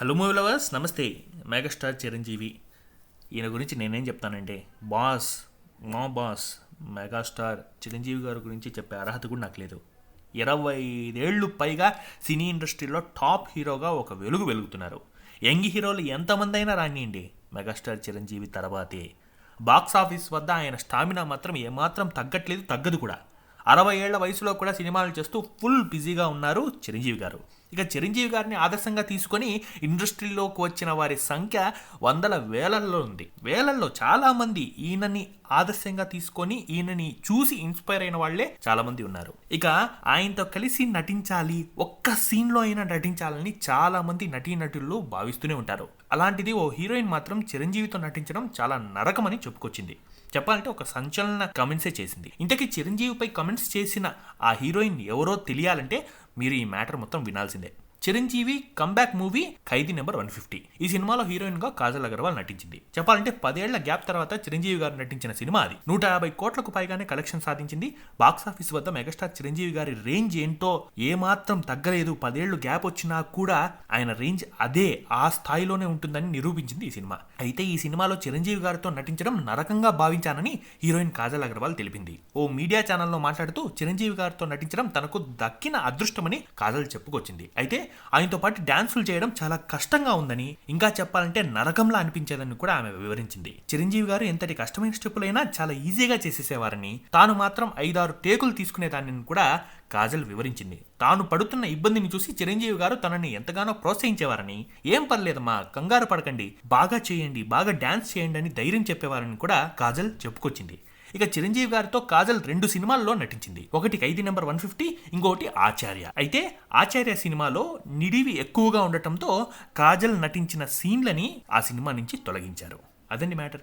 Hello movie lovers నమస్తే. Megastar Chiranjeevi. ఈయన గురించి నేనేం చెప్తానంటే బాస్ మా బాస్ మెగాస్టార్ చిరంజీవి గారి గురించి చెప్పే అర్హత కూడా నాకు లేదు. ఇరవై ఐదేళ్ళు పైగా సినీ ఇండస్ట్రీలో టాప్ హీరోగా ఒక వెలుగు వెలుగుతున్నారు. యంగ్ హీరోలు ఎంతమంది అయినా రానియండి. మెగాస్టార్ చిరంజీవి తర్వాతే. బాక్స్ ఆఫీస్ వద్ద ఆయన స్టామినా మాత్రం ఏమాత్రం తగ్గట్లేదు తగ్గదు కూడా. అరవై ఏళ్ళ వయసులో కూడా సినిమాలు చేస్తూ ఫుల్ బిజీగా ఉన్నారు చిరంజీవి గారు. ఇక చిరంజీవి గారిని ఆదర్శంగా తీసుకొని ఇండస్ట్రీలోకి వచ్చిన వారి సంఖ్య వందల వేలల్లో ఉంది. వేలల్లో చాలామంది ఈయనని ఆదర్శంగా తీసుకొని ఈయనని చూసి ఇన్స్పైర్ అయిన వాళ్ళే చాలామంది ఉన్నారు. ఇక ఆయనతో కలిసి నటించాలి ఒక్క సీన్లో అయినా నటించాలని చాలామంది నటీనటులు భావిస్తూనే ఉంటారు. అలాంటిది ఓ హీరోయిన్ మాత్రం చిరంజీవితో నటించడం చాలా నరకమని చెప్పుకొచ్చింది. చెప్పాలంటే ఒక సంచలన కమెంట్సే చేసింది. ఇంతకీ చిరంజీవిపై కమెంట్స్ చేసిన ఆ హీరోయిన్ ఎవరో తెలియాలంటే మీరు ఈ మ్యాటర్ మొత్తం వినాల్సిందే. Chiranjeevi comeback movie Khaidi number one fifty ఈ సినిమాలో హీరోయిన్గా కాజల్ అగర్వాల్ నటించింది. చెప్పాలంటే పదేళ్ళ గ్యాప్ తర్వాత చిరంజీవి గారు నటించిన సినిమా అది. నూట యాభై కోట్లకు పైగానే కలెక్షన్ సాధించింది. బాక్స్ ఆఫీస్ వద్ద మెగాస్టార్ చిరంజీవి గారి రేంజ్ ఏంటో ఏమాత్రం తగ్గలేదు. పదేళ్ళు గ్యాప్ వచ్చినా కూడా ఆయన రేంజ్ అదే ఆ స్థాయిలోనే ఉంటుందని నిరూపించింది ఈ సినిమా. అయితే ఈ సినిమాలో చిరంజీవి గారితో నటించడం నరకంగా భావించానని హీరోయిన్ కాజల్ అగర్వాల్ తెలిపింది. ఓ మీడియా ఛానల్లో మాట్లాడుతూ చిరంజీవి గారితో నటించడం తనకు దక్కిన అదృష్టమని కాజల్ చెప్పుకొచ్చింది. అయితే ఆయనతో పాటు డ్యాన్సులు చేయడం చాలా కష్టంగా ఉందని ఇంకా చెప్పాలంటే నరకంలా అనిపించేదని కూడా ఆమె వివరించింది. చిరంజీవి గారు ఎంతటి కష్టమైన స్టెప్పులైనా చాలా ఈజీగా చేసేసేవారని తాను మాత్రం ఐదారు టేకులు తీసుకునేదాన్ని కూడా కాజల్ వివరించింది. తాను పడుతున్న ఇబ్బందిని చూసి చిరంజీవి గారు తనని ఎంతగానో ప్రోత్సహించేవారని ఏం పర్లేదమ్మా కంగారు పడకండి బాగా చేయండి బాగా డ్యాన్స్ చేయండి అని ధైర్యం చెప్పేవారని కూడా కాజల్ చెప్పుకొచ్చింది. ఇక చిరంజీవి గారితో కాజల్ రెండు సినిమాల్లో నటించింది. ఒకటి ఖైదీ నెంబర్ వన్ ఫిఫ్టీ ఇంకోటి ఆచార్య. అయితే ఆచార్య సినిమాలో నిడివి ఎక్కువగా ఉండటంతో కాజల్ నటించిన సీన్లని ఆ సినిమా నుంచి తొలగించారు. అదండి మ్యాటర్.